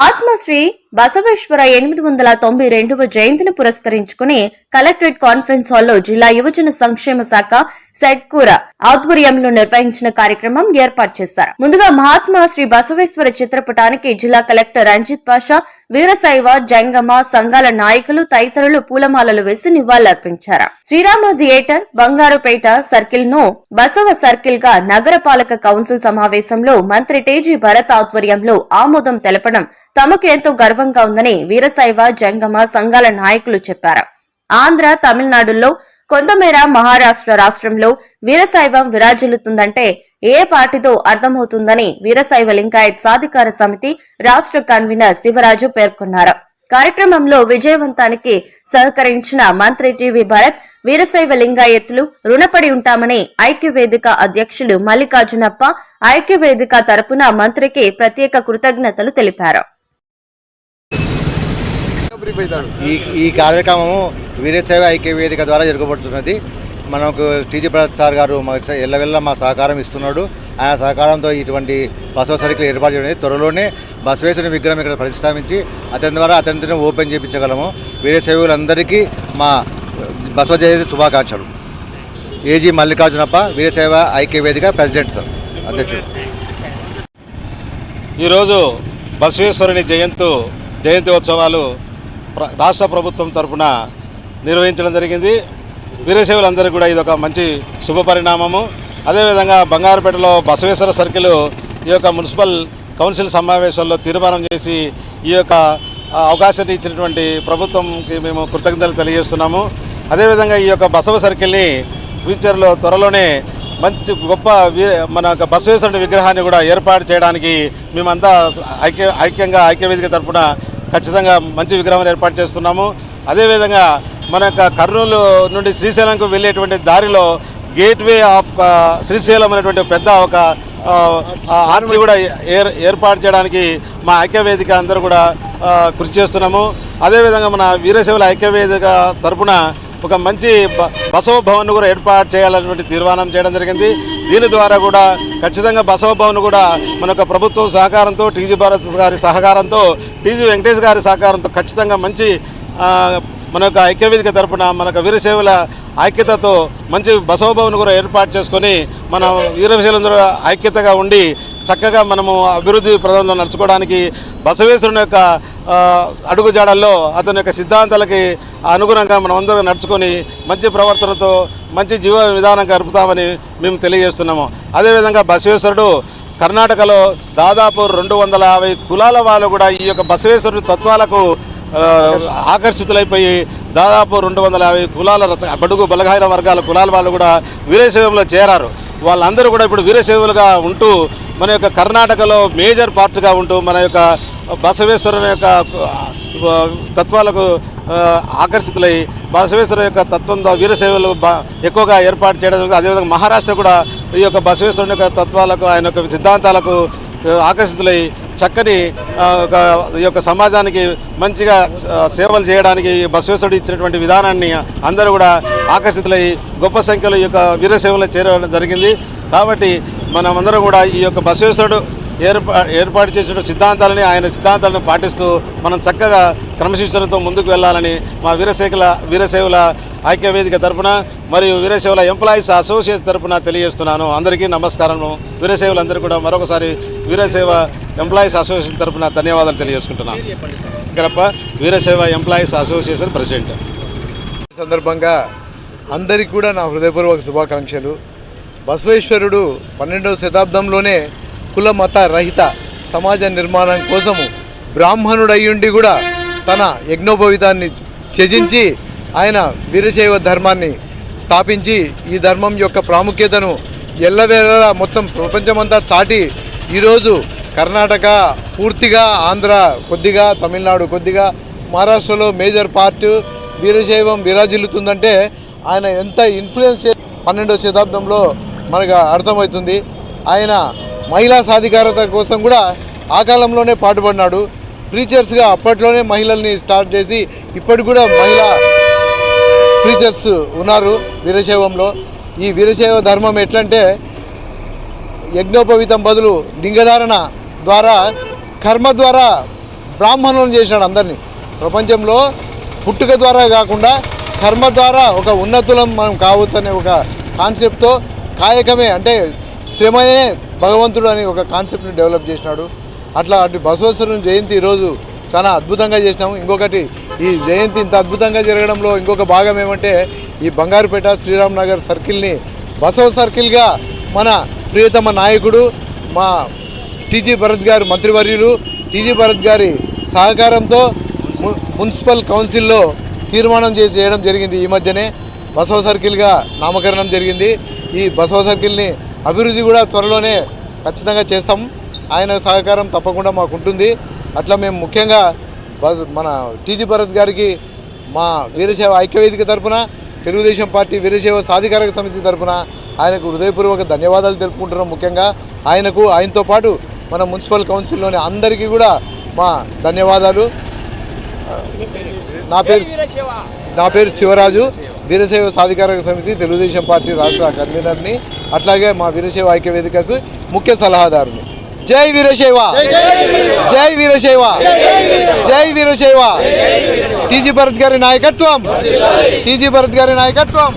ఆత్మశ్రీ బసవేశ్వర ఎనిమిది వందల తొంభై రెండవ జయంతిని పురస్కరించుకుని కలెక్టరేట్ కాన్ఫరెన్స్ హాల్లో జిల్లా యువజన సంక్షేమ శాఖ సెట్కూర ఆధ్వర్యంలో నిర్వహించిన కార్యక్రమం ఏర్పాటు చేశారు. ముందుగా మహాత్మా శ్రీ బసవేశ్వర చిత్రపటానికి జిల్లా కలెక్టర్ రంజిత్ పాషా వీరశైవ జంగమ సంఘాల నాయకులు తదితరులు పూలమాలలు వేసి నివాళులర్పించారు. శ్రీరామ థియేటర్ బంగారుపేట సర్కిల్ను బసవ సర్కిల్గా నగరపాలక కౌన్సిల్ సమావేశంలో మంత్రి టేజీ భరత్ ఆధ్వర్యంలో ఆమోదం తెలపడం తమకు ఎంతో గర్వంగా ఉందని వీరశైవ జంగమ సంఘాల నాయకులు చెప్పారు. ఆంధ్ర తమిళనాడులో కొంతమేర మహారాష్ట్ర రాష్ట్రంలో వీరశైవం విరాజిల్లుతుందంటే ఏ పార్టీతో అర్థమవుతుందని వీరశైవ లింగాయత్ సాధికార సమితి రాష్ట్ర కన్వీనర్ శివరాజు పేర్కొన్నారు. కార్యక్రమంలో విజయవంతానికి సహకరించిన మంత్రి టివి భరత్ వీరశైవ లింగాయత్తులు రుణపడి ఉంటామని ఐక్యవేదిక అధ్యక్షులు మల్లికార్జునప్ప ఐక్యవేదిక తరపున మంత్రికి ప్రత్యేక కృతజ్ఞతలు తెలిపారు. ఈ ఈ కార్యక్రమము వీరసేవ ఐక్య వేదిక ద్వారా జరగబడుతున్నది. మనకు టీజీ భరత్ సార్ గారు మా ఎల్లవెల్ల మా సహకారం ఇస్తున్నాడు. ఆయన సహకారంతో ఇటువంటి బసవ సర్కిల్ ఏర్పాటు చేయడం త్వరలోనే బసవేశ్వరుని విగ్రహం ఇక్కడ ప్రతిష్టాపించి అతని ద్వారా అతనితోనే ఓపెన్ చేయించగలము. వీరసేవలందరికీ మా బసవ జయంతి శుభాకాంక్షలు. ఏజీ మల్లికార్జునప్ప వీరసేవ ఐక్య వేదిక ప్రెసిడెంట్ సార్ అధ్యక్షుడు. ఈరోజు బసవేశ్వరుని జయంతు జయంతి ఉత్సవాలు రాష్ట్ర ప్రభుత్వం తరపున నిర్వహించడం జరిగింది. వీరసేవులందరికీ కూడా ఇది ఒక మంచి శుభ పరిణామము. అదేవిధంగా బంగారుపేటలో బసవేశ్వర సర్కిల్ ఈ యొక్క మున్సిపల్ కౌన్సిల్ సమావేశంలో తీర్మానం చేసి ఈ యొక్క అవకాశాన్ని ఇచ్చినటువంటి ప్రభుత్వంకి మేము కృతజ్ఞతలు తెలియజేస్తున్నాము. అదేవిధంగా ఈ యొక్క బసవ సర్కిల్ని ఫ్యూచర్లో త్వరలోనే మంచి గొప్ప మన యొక్క బసవేశ్వరుని విగ్రహాన్ని కూడా ఏర్పాటు చేయడానికి మేమంతా ఐక్య ఐక్యంగా ఐక్యవేదిక తరఫున ఖచ్చితంగా మంచి విగ్రహం ఏర్పాటు చేస్తున్నాము. అదేవిధంగా మన యొక్క కర్నూలు నుండి శ్రీశైలంకు వెళ్ళేటువంటి దారిలో గేట్వే ఆఫ్ uh, శ్రీశైలం అనేటువంటి పెద్ద ఒక uh, ఆర్చి కూడా ఏర్ ఏర్పాటు చేయడానికి మా ఐక్యవేదిక అందరూ కూడా uh, కృషి చేస్తున్నాము. అదేవిధంగా మన వీరశైవుల ఐక్యవేదిక తరపున ఒక మంచి బ- బసవ భవన్ కూడా ఏర్పాటు చేయాలన్నటువంటి తీర్మానం చేయడం జరిగింది. దీని ద్వారా కూడా ఖచ్చితంగా బసవ భవన్ కూడా మన యొక్క ప్రభుత్వం సహకారంతో టీజీ భారత్ గారి సహకారంతో టీజీ వెంకటేష్ గారి సహకారంతో ఖచ్చితంగా మంచి మన యొక్క ఐక్యవేదిక తరపున మన యొక్క ఐక్యతతో మంచి బసవభవన్ కూడా ఏర్పాటు చేసుకొని మన వీరశైలందరూ ఐక్యతగా ఉండి చక్కగా మనము అభివృద్ధి ప్రదంలో నడుచుకోవడానికి బసవేశ్వరుని యొక్క అడుగుజాడల్లో అతని యొక్క సిద్ధాంతాలకి అనుగుణంగా మనం అందరం నడుచుకొని మంచి ప్రవర్తనతో మంచి జీవ విధానం గడుపుతామని మేము తెలియజేస్తున్నాము. అదేవిధంగా బసవేశ్వరుడు కర్ణాటకలో దాదాపు రెండు వందల యాభై కులాల వాళ్ళు కూడా ఈ యొక్క బసవేశ్వరుడి తత్వాలకు ఆకర్షితులైపోయి దాదాపు రెండు వందల యాభై కులాల బడుగు బలగాయిన వర్గాల కులాల వాళ్ళు కూడా వీరశైవంలో చేరారు. వాళ్ళందరూ కూడా ఇప్పుడు వీరశైవులుగా ఉంటూ మన యొక్క కర్ణాటకలో మేజర్ పార్ట్గా ఉంటూ మన యొక్క బసవేశ్వరుని యొక్క తత్వాలకు ఆకర్షితులై బసవేశ్వర యొక్క తత్వంతో వీరసేవలు ఎక్కువగా ఏర్పాటు చేయడం జరుగుతుంది. అదేవిధంగా మహారాష్ట్ర కూడా ఈ యొక్క బసవేశ్వరుని యొక్క తత్వాలకు ఆయన యొక్క సిద్ధాంతాలకు ఆకర్షితులై చక్కని ఒక ఈ యొక్క సమాజానికి మంచిగా సేవలు చేయడానికి ఈ బసవేశ్వరుడు ఇచ్చినటువంటి విధానాన్ని అందరూ కూడా ఆకర్షితులై గొప్ప సంఖ్యలో ఈ యొక్క వీరసేవలో చేరడం జరిగింది కాబట్టి మనమందరం కూడా ఈ యొక్క బసవేశ్వరుడు ఏర్పా ఏర్పాటు చేసిన సిద్ధాంతాలని ఆయన సిద్ధాంతాలను పాటిస్తూ మనం చక్కగా క్రమశిక్షణతో ముందుకు వెళ్ళాలని మా వీరశైకుల వీరసేవుల ఐక్యవేదిక తరఫున మరియు వీరసేవుల ఎంప్లాయీస్ అసోసియేషన్ తరపున తెలియజేస్తున్నాను. అందరికీ నమస్కారము వీరసేవులందరూ కూడా మరొకసారి వీరసేవ ఎంప్లాయీస్ అసోసియేషన్ తరపున ధన్యవాదాలు తెలియజేసుకుంటున్నాను. Garappa Veeraseva employees association president. ఈ సందర్భంగా అందరికీ కూడా నా హృదయపూర్వక శుభాకాంక్షలు. బసవేశ్వరుడు పన్నెండవ శతాబ్దంలోనే కుల మత రహిత సమాజ నిర్మాణం కోసము బ్రాహ్మణుడయ్యుండి కూడా తన యజ్ఞోపవితాన్ని త్యజించి ఆయన వీరశైవ ధర్మాన్ని స్థాపించి ఈ ధర్మం యొక్క ప్రాముఖ్యతను ఎల్లవేళలా మొత్తం ప్రపంచమంతా చాటి ఈరోజు కర్ణాటక పూర్తిగా ఆంధ్ర కొద్దిగా తమిళనాడు కొద్దిగా మహారాష్ట్రలో మేజర్ పార్ట్ వీరశైవం విరాజిల్లుతుందంటే ఆయన ఎంత ఇన్ఫ్లుయెన్స్ పన్నెండవ శతాబ్దంలో మనకు అర్థమవుతుంది. ఆయన మహిళా సాధికారత కోసం కూడా ఆ కాలంలోనే పాటుపడినాడు. టీచర్స్గా అప్పట్లోనే మహిళల్ని స్టార్ట్ చేసి ఇప్పటికి కూడా మహిళా టీచర్స్ ఉన్నారు వీరశైవంలో. ఈ వీరశైవ ధర్మం ఎట్లంటే యజ్ఞోపవీతం బదులు లింగధారణ ద్వారా కర్మ ద్వారా బ్రాహ్మణులను చేశాడు అందరినీ. ప్రపంచంలో పుట్టుక ద్వారా కాకుండా కర్మ ద్వారా ఒక ఉన్నతులం మనం కావచ్చు అనే ఒక కాన్సెప్ట్తో కాయకమే అంటే శ్రమయే భగవంతుడు అని ఒక కాన్సెప్ట్ని డెవలప్ చేసినాడు. అట్లా అటు బసవేశ్వరుని జయంతి ఈరోజు చాలా అద్భుతంగా చేసినాము. ఇంకొకటి ఈ జయంతి ఇంత అద్భుతంగా జరగడంలో ఇంకొక భాగం ఏమంటే ఈ బంగారుపేట శ్రీరామ్ నగర్ సర్కిల్ని బసవ సర్కిల్గా మన ప్రియతమ నాయకుడు మా టీజీ భరత్ గారు మంత్రివర్యులు టీజీ భరత్ గారి సహకారంతో ము- మున్సిపల్ కౌన్సిల్లో తీర్మానం చేసి చేయడం జరిగింది ఈ మధ్యనే. బసవ సర్కిల్గా నామకరణం జరిగింది. ఈ బసవ సర్కిల్ని అభివృద్ధి కూడా త్వరలోనే ఖచ్చితంగా చేస్తాం. ఆయన సహకారం తప్పకుండా మాకు ఉంటుంది. అట్లా మేము ముఖ్యంగా మన టీజీ భరత్ గారికి మా వీరసేవ ఐక్యవేదిక తరపున తెలుగుదేశం పార్టీ వీరసేవ సాధికారక సమితి తరఫున ఆయనకు హృదయపూర్వక ధన్యవాదాలు తెలుపుకుంటున్నాం ముఖ్యంగా. ఆయనకు ఆయనతో పాటు మన మున్సిపల్ కౌన్సిల్లోని అందరికీ కూడా మా ధన్యవాదాలు. నా పేరు నా పేరు శివరాజు. వీరశైవ సాధికారక సమితి తెలుగుదేశం పార్టీ రాష్ట్ర కన్వీనర్ని. అట్లాగే మా వీరశైవ ఐక్య వేదికకు ముఖ్య సలహాదారుని. జై వీరశైవ జై వీరశైవ జై వీరశైవ టీజీ భరత్ గారి నాయకత్వం. టీజీ భరత్ గారి నాయకత్వం.